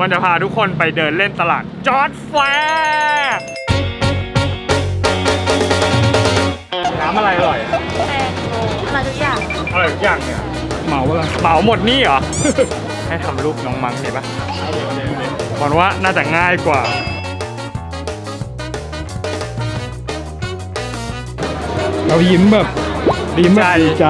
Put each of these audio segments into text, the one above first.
วันจะพาทุกคนไปเดินเล่นตลาดจอร์ดแฟร์น้ำอะไรอร่อยแตงโมมาทุกอย่างอร่อยทุกอย่างเนี่ยเหมาอะไรเหมาหมดนี่เหรอ ให้ทำรูปน้องมังดีปะบอกว่าน่าจะง่ายกว่า เรายิ้มแบบยิ้มแบบดีใจ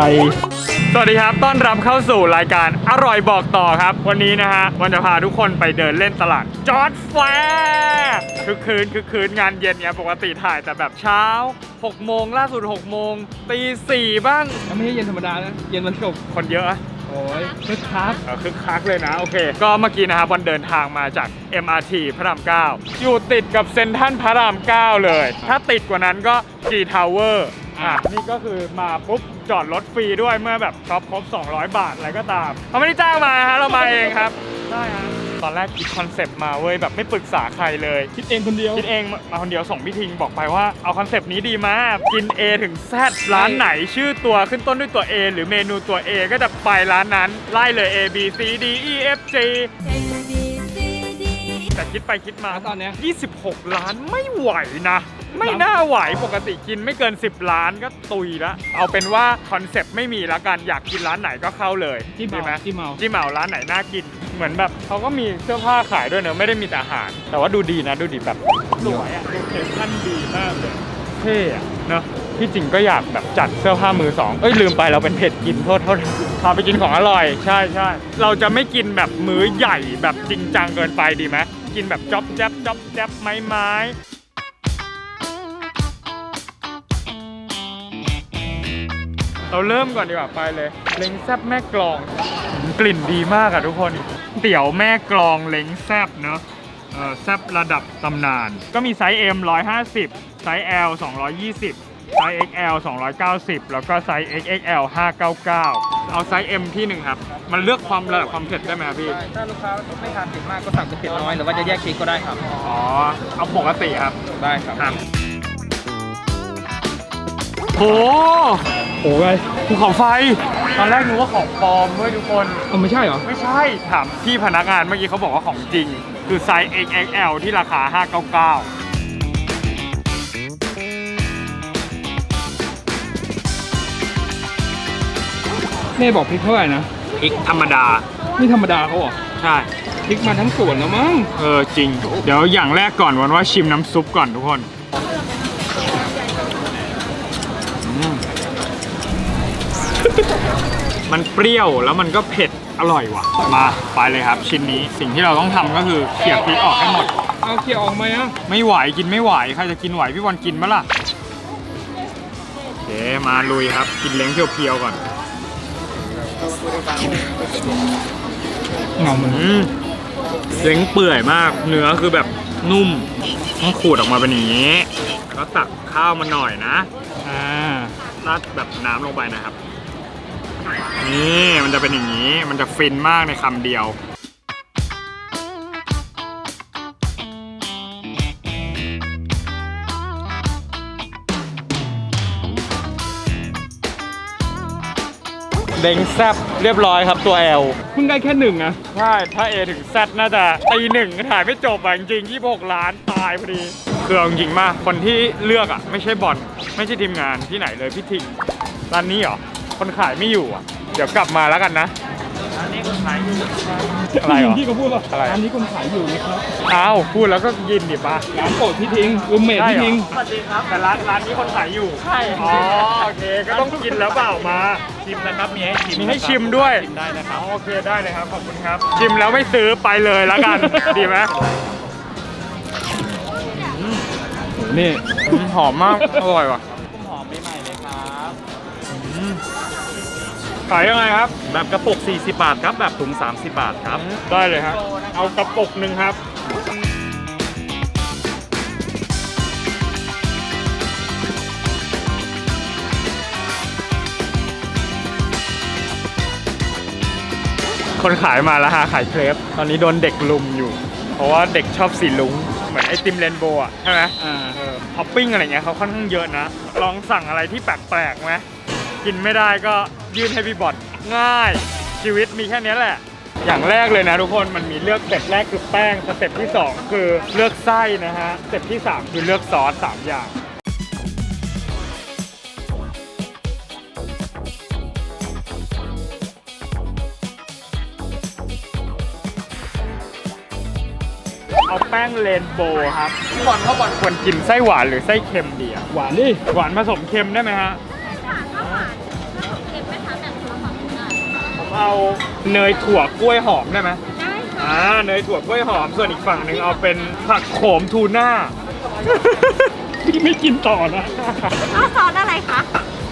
สวัสดีครับ ต้อนรับเข้าสู่รายการอร่อยบอกต่อครับ วันนี้นะฮะ วันจะพาทุกคนไปเดินเล่นตลาดจอร์ดแฟร์คือคืนคือคืนงานเย็นเนี่ยปกติถ่ายแต่แบบเช้า 6 โมงล่าสุด 6 โมงตีสี่บ้างแล้วไม่ใช่เย็นธรรมดานะ เย็นวันศุกร์คนเยอะอะโอ้ยคึกคักเออคึกคักเลยนะ โอเค ก็เมื่อกี้นะครับวันเดินทางมาจาก MRT พระราม 9 อยู่ติดกับเซ็นทรัลพระราม 9 เลย ถ้าติดกว่านั้นก็ G Tower อะนี่ก็คือมาปุ๊บจอดรถฟรีด้วยเมื่อแบบช็อปครบ 200 บาทอะไรก็ตามเขาไม่ได้จ้างมาฮะเรามาเองครับใช่ฮะตอนแรกคิดคอนเซปต์มาเว้ยแบบไม่ปรึกษาใครเลย คิดเองคนเดียวคิดเองมาคนเดียวส่งพี่ทิงบอกไปว่าเอาคอนเซปต์นี้ดีมากกิน A ถึง Z ร้านไหนชื่อตัวขึ้นต้นด้วยตัว A หรือเมนูตัว A ก็จะไปร้านนั้น ไล่เลย A B C D E F G แต่คิดไปคิดมาตอนเนี้ย26 ล้านไม่ไหวนะ ไม่น่าไหวปกติกินไม่เกิน 10 ล้านก็ตุยละเอาเป็นว่าคอนเซปต์ไม่มีละกันอยากกินร้านไหนก็เข้าเลยจิ้มดีไหมเมาจิ้มเมาจิ้มเหมาร้านไหนน่ากิน เหมือนแบบเขาก็มีเสื้อผ้าขายด้วยเนอะไม่ได้มีแต่อาหาร แต่ว่าดูดีนะดูดีแบบสวยอะดูเคชั่นดีมากเลยเท่อะเนอะที่จริงก็อยากแบบจัดเสื้อผ้ามือสองเอ้ยลืมไปเราเป็นเพจกินโทษโทษพาไปกินของอร่อย ใช่ใช่เราจะไม่กินแบบมื้อใหญ่แบบจริงจังเกินไปดีไหมกินแบบจ๊อบแจ๊บจ๊อบแจ๊บไม้ไม้ เราเริ่มก่อนดีกว่าไปเลย เล้งแซบแม่กลอง กลิ่นดีมากอะทุกคน เตี๋ยวแม่กลองเล้งแซบเนอะเออแซบระดับตำนาน ก็มีไซส์ M 150 ไซส์ L 220 ไซส์ XL 290 แล้วก็ไซส์ XXL 599 เอาไซส์ M ที่หนึ่งครับ มันเลือกความระดับความเผ็ดได้ไหมครับพี่ ถ้าลูกค้าไม่ทานเผ็ดมากก็สั่งเป็นเผ็ดน้อย หรือว่าจะแยกเค้กก็ได้ครับ อ๋อ เอาปกติครับ ได้ครับ ครับ โห โอ้ยภูเขาไฟ ตอนแรกนึกว่าของปลอมเว้ยทุกคน เอาไม่ใช่เหรอ ไม่ใช่ ถามพี่พนักงานเมื่อกี้เขาบอกว่าของจริง คือไซส์ XXL ที่ราคา 599แม่บอกพริกเท่าไหร่นะพริกธรรมดา นี่ธรรมดาเขาเหรอ ใช่ พริกมาทั้งสวนแล้วมั้ง เออจริง เดี๋ยวอย่างแรกก่อนวันว่าชิมน้ำซุปก่อนทุกคน มันเปรี้ยวแล้วมันก็เผ็ดอร่อยว่ะ มาไปเลยครับ ชิ้นนี้สิ่งที่เราต้องทำก็คือเขี่ยพริกออกให้หมด เอาเคี่ยวออกไหมอะไม่ไหวกินไม่ไหวใครจะกินไหวพี่บอลกินมะล่ะโอเคมาลุยครับ กินเล้งเพียวๆก่อนเงาเหมือนอืมเล้งเปื่อยมาก เนื้อคือแบบนุ่มต้องขูดออกมาเป็นอย่างนี้แล้วก็ตักข้าวมาหน่อยนะอ่าราดแบบน้ำลงไปนะครับ นี่มันจะเป็นอย่างนี้ มันจะฟินมากในคำเดียว เด้งแซบเรียบร้อยครับตัว L เพิ่งได้แค่หนึ่งอะใช่ถ้า A ถึง Z น่าจะตีหนึ่งถ่ายไม่จบอะจริงๆ26 ล้านตายพอดีคือเอาจริงๆมาก คนที่เลือกอะไม่ใช่บอลไม่ใช่ทีมงานที่ไหนเลยพี่ทิงร้านนี้เหรอ คนขายไม่อยู่อะ เดี๋ยวกลับมาแล้วกันนะร้านนี้คนขายอยู่อะไรเหรอที่เขาพูดว่าอะไร ร้านนี้คนขายอยู่นะครับอ้าวพูดแล้วก็ยินดิปะ ร้านโปรดพี่ทิ้งรูมเมทใช่พี่เหรอทิ้งสวัสดีครับ แต่ร้านร้านนี้คนขายอยู่ ใช่ อ๋อโอเค ก็ต้องกินแล้วเปล่ามา ชิมนะครับ มีให้ชิมมีให้ชิมด้วย ชิมได้นะครับอ๋อโอเคได้เลยครับ ขอบคุณครับ ชิมแล้วไม่ซื้อไปเลยแล้วกัน ดีไหมนี่อืมหอมมาก อร่อยว่ะหอมใหม่ๆเลยครับอืม ขายยังไงครับ แบบกระปุก 40 บาทครับ แบบถุง 30 บาทครับ ได้เลยครับ เอากระปุกหนึ่งครับคนขายมาแล้วฮะขายเครปตอนนี้โดนเด็กลุมอยู่ เพราะว่าเด็กชอบสีลุง เหมือนไอติมเรนโบว์อะใช่ไหมอ่าเออท็อปปิ้งอะไรเงี้ยเขาค่อนข้างเยอะนะ ลองสั่งอะไรที่แปลกๆไหม กินไม่ได้ก็ยื่นให้พี่บอดง่าย ชีวิตมีแค่เนี้ยแหละ อย่างแรกเลยนะทุกคนมันมีเลือกสเต็ปแรกคือแป้งสเต็ปที่สองคือเลือกไส้นะฮะสเต็ปที่สามคือเลือกซอสสามอย่างเอาแป้งเรนโบว์ครับพี่บอลเขาบอลควรกินไส้หวานหรือไส้เค็มดีอะหวานดิหวานผสมเค็มได้ไหมฮะ เอาเนยถั่วกล้วยหอมได้ไหมได้ค่ะอ่าเนยถั่วกล้วยหอมส่วนอีกฝั่งหนึ่งเอาเป็นผักโขมทูน่า พี่ไม่กินต่อนะเอาซอสอะไรคะ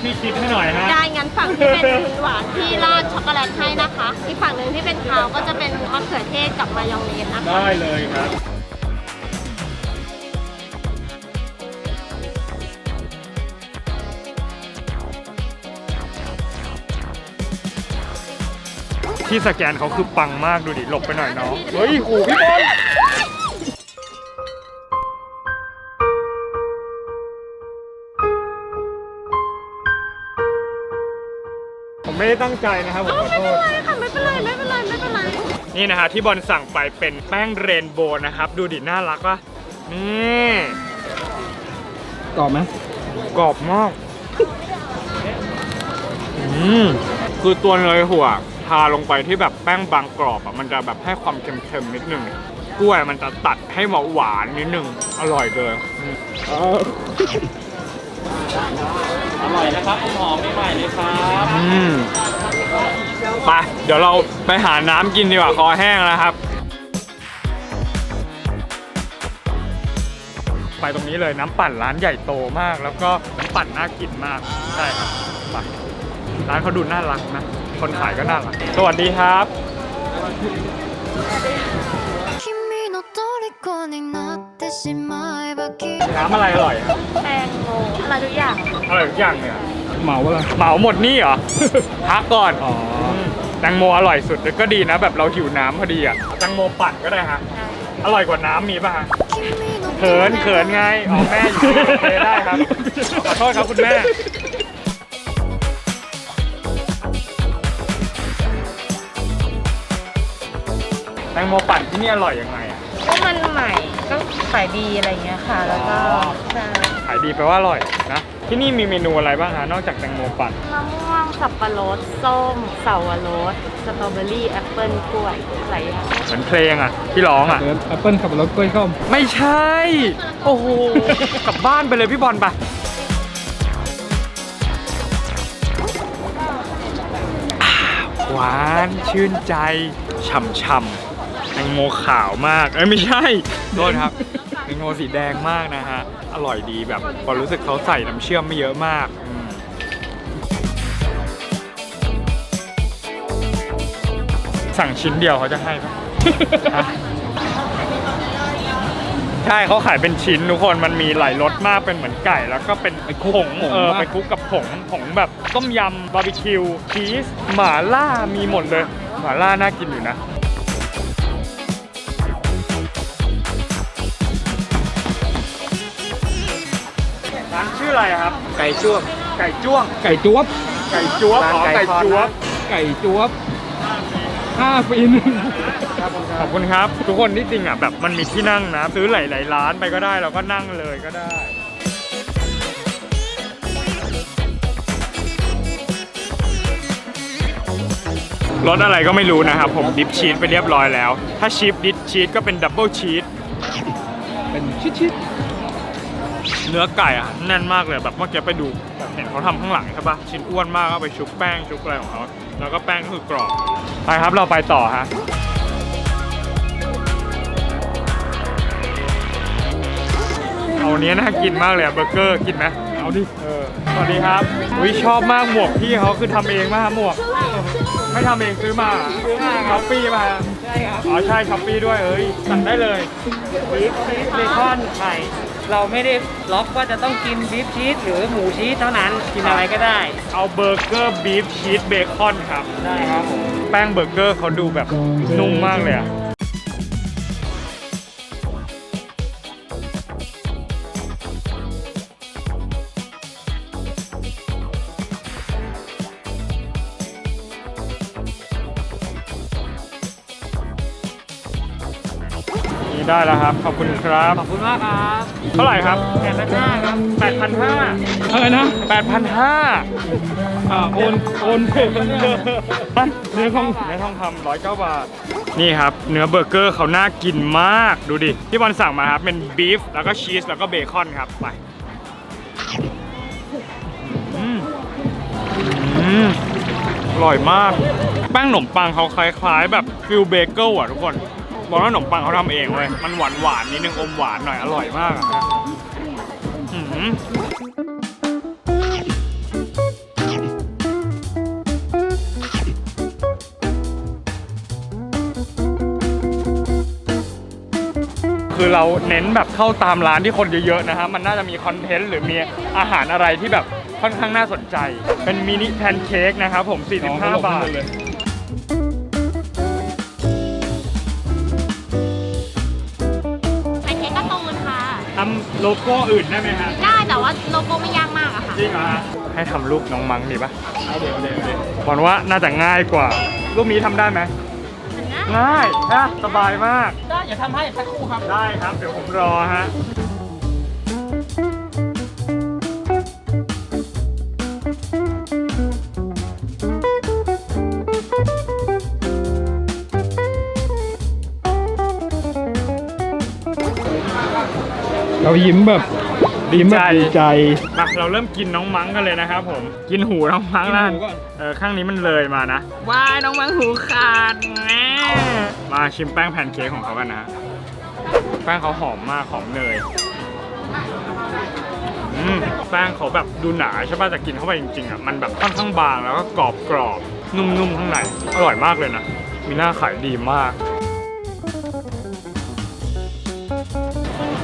พี่คิดให้หน่อยฮะ ได้งั้นฝั่งที่เป็นหวานที่ราดช็อกโกแลตให้นะคะ อีกฝั่งหนึ่งที่เป็นคาวก็จะเป็นมะเขือเทศกับมายองเนสนะคะ ได้เลยครับ ที่สแกนเขาคือปังมากดูดิหลบไปหน่อยน้องเฮ้ยขู่พี่บอลผมไม่ได้ตั้งใจนะครับผมขอโทษ ไม่ค่ะไม่เป็นไรไม่เป็นไรไม่เป็นไรนี่นะฮะที่บอลสั่งไปเป็นแป้งเรนโบว์นะครับ ดูดิน่ารักปะนี่กรอบไหมกรอบมาก อืมคือตัวเนยหัว ทาลงไปที่แบบแป้งบางกรอบอะมันจะแบบให้ความเค็มๆนิดนึงกล้วยมันจะตัดให้หวานหวานๆนิดนึงอร่อยเลยอืมอร่อยนะครับหอมใหม่ๆเลยครับอืมไปเดี๋ยวเราไปหาน้ำกินดีกว่าคอแห้งแล้วครับ ไปตรงนี้เลยน้ำปั่นร้านใหญ่โตมาก แล้วก็น้ำปั่นน่ากินมากใช่ครับไปร้านเขาดูน่ารักนะ คนขายก็น่ารัก สวัสดีครับ 君の虜になってしまえばきっと น้ำอะไรอร่อยครับ แตงโมอะไรทุกอย่าง อร่อยทุกอย่างเลยอะ เหมาอะไร เหมาหมดนี่เหรอ พักก่อน อ๋อ มแตงโมอร่อยสุดก็ดีนะ แบบเราหิวน้ำพอดีอ่ะแตงโมปั่นก็ได้ฮะ อร่อยกว่าน้ำมีป่ะฮะ 君の เขินเขินไงอ๋อแม่อยู่นี่โอเคได้ครับ ขอโทษครับคุณแม่ งโมปั่นที่นี่อร่อยยังไงอะก็มันใหม่ก็ขายดีอะไรเงี้ยค่ะ แล้วก็อ๋อใช่ขายดีแปลว่าอร่อยนะ ที่นี่มีเมนูอะไรบ้างฮะนอกจากแตงโมปั่น มะม่วงสับปะรดส้มเสาวรสสตรอเบอรี่แอปเปิ้ลกล้วยหลายอย่างเหมือนเพลงอะ ที่ร้องอะเดี๋ยวแอปเปิ้ลขับรถกล้วยส้ม ไม่ใช่ โอ้โห กลับบ้านไปเลยพี่บอลไปอ่าหวานชื่นใจฉ่ำๆแต งโมขาวมาก เอ้ยไม่ใช่โทษครับแตงโมสีแดงมากนะฮะ อร่อยดีแบบพอรู้สึกเขาใส่น้ำเชื่อมไม่เยอะมากอืมสั่งชิ้นเดียวเขาจะให้ปะฮะใช่เขาขายเป็นชิ้นทุกคนมันมีหลายรสมากเป็นเหมือนไก่ แล้วก็เป็นผงเออไปคลุกกับผงผงแบบต้มยำบาร์บีคิวชีสหม่าล่ามีหมดเลยหม่าล่าน่ากินอยู่นะ ออะไรอะครับ ไก่จ้วบไก่จ้วง ไก่จ้วบ ไก่จ้วบอ๋อไก่จ้วบไก่จ้วบห้าปีหนึงขอบคุณครับ ทุกคนที่จริงอะแบบมันมีที่นั่งนะ ซื้อหลายๆร้านไปก็ได้เราก็นั่งเลยก็ได้ รสอะไรก็ไม่รู้นะครับ ผมดิฟชีสไปเรียบร้อยแล้ว ถ้าชีสดิฟชีสก็เป็นดับเบิลชีสเป็นชิด เนื้อไก่อะแน่นมากเลยแบบเมื่อกี้ไปดูแบบเห็นเขาทำข้างหลังใช่ปะชิ้นอ้วนมากเอาไปชุบแป้งชุบอะไรของเขาแล้วก็แป้งก็คือกรอบไปครับเราไปต่อฮะเอาอันนี้น่ากินมากเลยอะเบอร์เกอร์กินไหมเอาดิเออสวัสดีครับอุ้ยชอบมากหมวกพี่เขาคือทำเองมากหมวกไม่ทำเองซื้อมาซื้อมาช้อปปี้มาใช่ครับอ๋อใช่ช้อปปี้ด้วยเอ้ยสั่งได้เลยบีฟชีสเบคอนไข่ เราไม่ได้ล็อกว่าจะต้องกินบีฟชีสหรือหมูชีสเท่านั้นกินอะไรก็ได้ เอาเบอร์เกอร์บีฟชีสเบคอนครับ ได้ครับผม แป้งเบอร์เกอร์เขาดูแบบนุ่มมากเลยอะ ได้แล้วครับ ขอบคุณครับ ขอบคุณมากครับเท่าไหร่ครับแปดพันห้าครับแปดพันห้าอะไรนะแปดพันห้าอ่าโอนโอนเพย์เนื้อทองเนื้อทองคำร้อยเก้าบาท นี่ครับ เนื้อเบอร์เกอร์เขาน่ากินมาก ดูดิ ที่บอลสั่งมาครับ เป็นบีฟ แล้วก็ชีส แล้วก็เบคอนครับ ไปอืมอืมอร่อยมาก แป้งขนมปังเขาคล้ายๆ แบบฟิลเบเกิลอะทุกคน บอกว่าขนมปังเขาทำเองเว้ย มันหวานหวานนิดนึงอมหวานหน่อยอร่อยมากอะครับอืมคือเราเน้นแบบเข้าตามร้านที่คนเยอะๆนะฮะ มันน่าจะมีคอนเทนต์หรือมีอาหารอะไรที่แบบค่อนข้างน่าสนใจ เป็นมินิแพนเค้กนะครับผม 45 บาท โลโก้อื่นได้ไหมฮะได้แต่ว่าโลโก้ไม่ยากมากอะค่ะ จริงเหรอฮะให้ทำรูปน้องมังดีปะเดี๋ยวเดี๋ยวเดี๋ยวบอกว่าน่าจะง่ายกว่า รูปนี้ทำได้ไหมง่ายนะสบายมาก ได้อย่าทำให้สักครู่ครับ ได้ครับ เดี๋ยวผมรอฮะ เรายิ้มแบบยิ้มแบบดีใจ มาเราเริ่มกินน้องมังกันเลยนะครับผม กินหูน้องมังนั่นกินหูก่อนเออข้างนี้มันเลยมานะว้ายน้องมังหูขาดแง่มาชิมแป้งแพนเค้กของเขากันนะฮะแป้งเขาหอมมากหอมเนยอืมแป้งเขาแบบดูหนาใช่ป่ะแต่กินเข้าไปจริงๆอะมันแบบค่อนข้างบางแล้วก็กรอบกรอบๆนุ่มๆข้างในอร่อยมากเลยนะมีหน้าขายดีมาก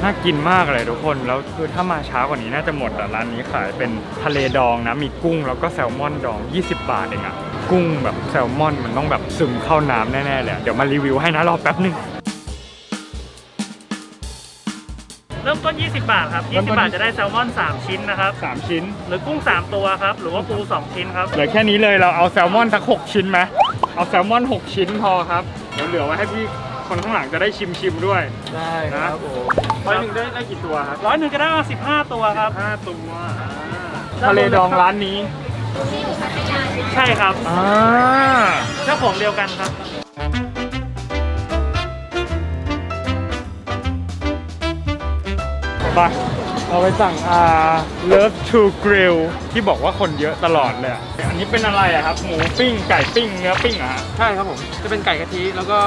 น่ากินมากเลยทุกคน แล้วคือถ้ามาช้ากว่านี้น่าจะหมดแต่ร้านนี้ขายเป็นทะเลดองนะ มีกุ้งแล้วก็แซลมอนดอง 20 บาทเองอะกุ้งแบบแซลมอนมันต้องแบบซึมเข้าน้ำแน่ๆเลยอะเดี๋ยวมารีวิวให้นะรอแป๊บหนึง เริ่มต้น 20 บาทครับ เริ่มต้20นบาทจะได้แซลมอน 3 ชิ้นนะครับ 3 ชิ้น หรือกุ้ง 3 ตัวครับ หรือว่าปู 2 ชิ้นครับ เหลือแค่นี้เลยเราเอาแซลมอนสัก 6 ชิ้นไหมเอาแซลมอน 6 ชิ้นพอครับ เดี๋ยวเหลือไว้ให้พี่ คนข้างหลังจะได้ชิมชิมๆด้วย ได้ครับผม ร้อยหนึ่งได้ได้กี่ตัวครับร้อยหนึ่งจะได้มา15ตัวครับห้าตัวทะเลดองร้านนี้ใช่ครับอ่าเจ้าของเดียวกันครับ ไปเราไปสั่งอ่า Love to Grill ที่บอกว่าคนเยอะตลอดเลยอะอันนี้เป็นอะไรอะครับ หมูปิ้งไก่ปิ้งเนื้อปิ้งอะฮะ ใช่ครับผม จะเป็นไก่กะทิแล้วก็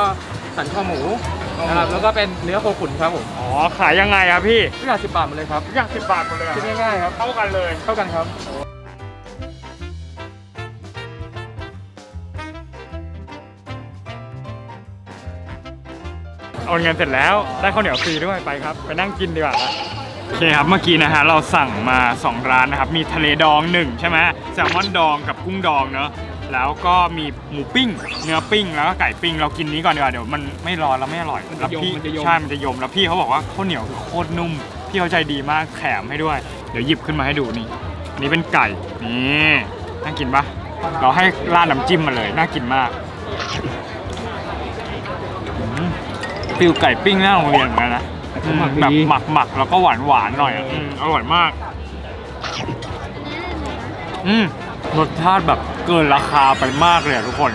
สันคอหมูนะครับแล้วก็เป็นเนื้อโคขุนครับผมอ๋อขายยังไงอะพี่ทุกอย่างสิบบาทหมดเลยครับทุกอย่างสิบบาทหมดเลยอะคิดง่ายๆครับ เท่ากันเลยเท่ากันครับ โอนเงินเสร็จแล้วได้ข้าวเหนียวฟรีด้วยไปครับ ไปนั่งกินดีกว่าละโอเคครับเมื่อกี้นะฮะเราสั่งมา 2 ร้านนะครับ มีทะเลดองหนึ่งใช่ไหมแซลมอนดองกับกุ้งดองเนอะ แล้วก็มีหมูปิ้ง เนื้อปิ้งแล้วก็ไก่ปิ้ง เรากินนี้ก่อนดีกว่าเดี๋ยวมันไม่ร้อนแล้วไม่อร่อยมันแล้วจะยมพี่มันจะยม ใช่มันจะยมแล้วพี่เขาบอกว่าข้าวเหนียวคือโคตรนุ่ม พี่เขาใจดีมากแถมให้ด้วย เดี๋ยวหยิบขึ้นมาให้ดูนี่อันนี้เป็นไก่นี่น่ากินปะเราให้ราดน้ำจิ้มมาเลยน่ากินมากฟิลไก่ปิ้งหน้าโรงเรียนเหมือนกันนะเขาหมักแบบดีหมักหมักแล้วก็หวานหวานหน่อยอะอืมอร่อยมาก อืมรสชาติแบบ เกินราคาไปมากเลยอะทุกคน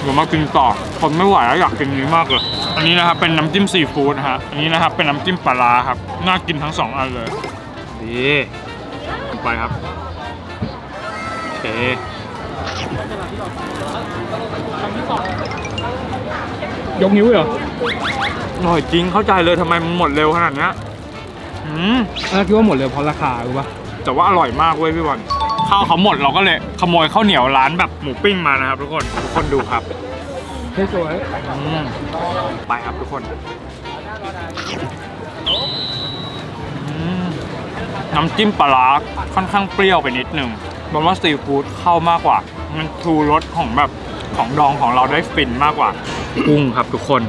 เดี๋ยวมากินต่อคนไม่ไหวแล้วอยากกินนี้มากเลย อันนี้นะครับเป็นน้ำจิ้มซีฟู้ดนะฮะอันนี้นะครับเป็นน้ำจิ้มปลาร้าครับน่ากินทั้งสองอันเลยดีไปครับโอเคยกนิ้วเหรออร่อยจริงเข้าใจเลยทำไมมันหมดเร็วขนาดเนี้ยอืมอะคิดว่าหมดเลยเพราะราคาหรือปะแต่ว่าอร่อยมากเว้ยพี่บอล ข้าวเขาหมดเราก็เลยขโมยข้าวเหนียวร้านแบบหมูปิ้งมานะครับ ทุกคนทุกคนดูครับเฮ้ยสวยอืมไปครับทุกคนอืมน้ำจิ้มปลาร้าค่อนข้างเปรี้ยวไปนิดนึงบอกว่าซีฟู้ดเข้ามากกว่า มันชูรสของแบบของดองของเราได้ฟินมากกว่ากุ้งครับทุกคน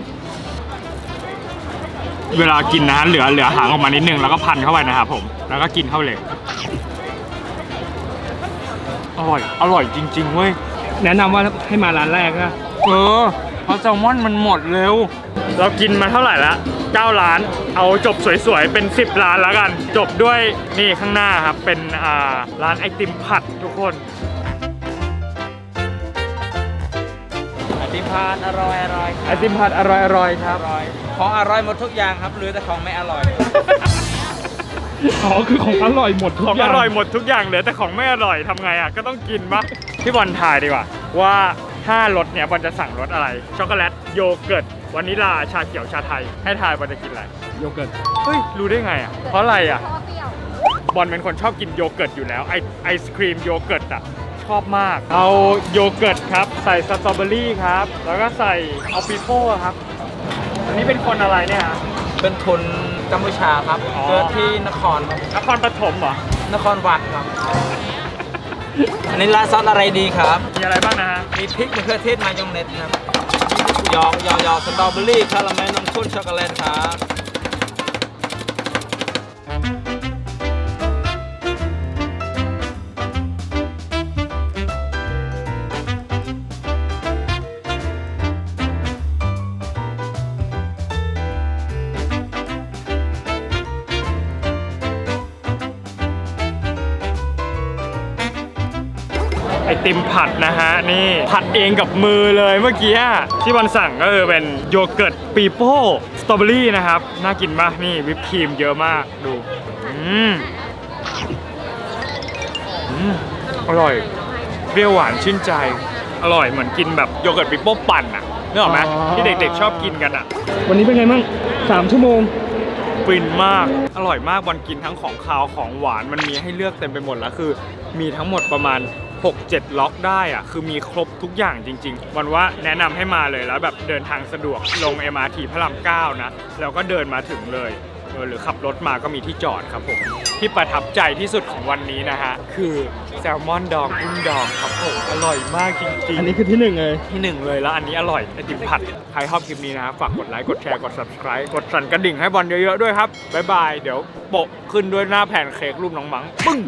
เวลากินนะฮะเหลือเหลือหางออกมานิดนึงแล้วก็พันเข้าไปนะครับผม แล้วก็กินเข้าเลย อร่อย อร่อยจริงๆเว้ย แนะนำว่าให้มาร้านแรกนะเออเพราะแซลมอนมันหมดเร็วแซเรากินมาเท่าไหร่ละ9ล้าน เอาจบสวยๆ เป็น 10 ล้านแล้วกัน จบด้วยนี่ข้างหน้าครับ เป็นอ่าร้านไอติมผัดทุกคนไอติมพานอร่อยอร่อยไอติมผัดอร่อยๆครับ อร่อย ของอร่อยหมดทุกอย่างครับเหลือแต่ของไม่อร่อย อ๋อคือของอร่อยหมดของอร่อยหมดทุกอย่างเหลือแต่ของไม่อร่อยทำไงอะก็ต้องกินปะพี่บอลทายดีกว่า ว่าถ้ารสเนี่ยบอลจะสั่งรสอะไร ช็อกโกแลตโยเกิร์ตวานิลาชาเขียวชาไทย ให้ทายบอลจะกินอะไรโยเกิร์ตเฮ้ยรู้ได้ไงอะเพราะอะไรอะเพราะว่าเปรี้ยวบอลเป็นคนชอบกินโยเกิร์ตอยู่แล้วไอไอศครีมโยเกิร์ตอะชอบมาก เอาโยเกิร์ตครับ ใส่สตรอเบอรี่ครับ แล้วก็ใส่เอาปิโป้ครับ อันนี้เป็นคนอะไรเนี่ยฮะเป็นคน กัมพูชาครับ อ๋อ เกิดที่นครครับนครปฐมเหรอ นครวัดครับ อันนี้ร้านซอสอะไรดีครับ มีอะไรบ้างนะฮะ มีพริกมะเขือเทศมายองเนสครับยองยองยองสตรอเบอรี่คาราเมลนมข้นช็อกโกแลตครับ อติมผัดนะฮะนี่ผัดเองกับมือเลยเมื่อกี้ที่บอลสั่งก็คือเป็นโยเกิร์ตปีโป้สตรอเบอรี่นะครับน่ากินมากนี่วิปครีมเยอะมากดูอืมอืมอร่อยเปรี้ยวหวานชื่นใจ อร่อยเหมือนกินแบบโยเกิร์ตปีโป้ปั่นอะนึกออกไหมอ๋อที่เด็กๆชอบกินกันอะ วันนี้เป็นไงบ้างสามชั่วโมงฟินมาก อร่อยมากบอลกินทั้งของคาวของหวานมันมีให้เลือกเต็มไปหมดแล้วคือ มีทั้งหมดประมาณ 6-7 ล็อกได้อะคือมีครบทุกอย่างจริง ๆ วันว่าแนะนำให้มาเลยแล้วแบบเดินทางสะดวกลง MRT พระราม9นะ แล้วก็เดินมาถึงเลยเออหรือขับรถมาก็มีที่จอดครับผม ที่ประทับใจที่สุดของวันนี้นะฮะ คือแซลมอนดองกุ้งดองครับผม อร่อยมากจริงๆ อันนี้คือที่หนึ่งเลย ที่หนึ่งเลยแล้วอันนี้อร่อยไอติมผัด ใครชอบคลิปนี้นะครับฝากกดไลค์ กดแชร์ กด subscribe กดสั่นกระดิ่งให้บอลเยอะๆด้วยครับบ๊ายบาย เดี๋ยวโปะขึ้นด้วยหน้าแผ่นเค้กรูปน้องมังปึ้ง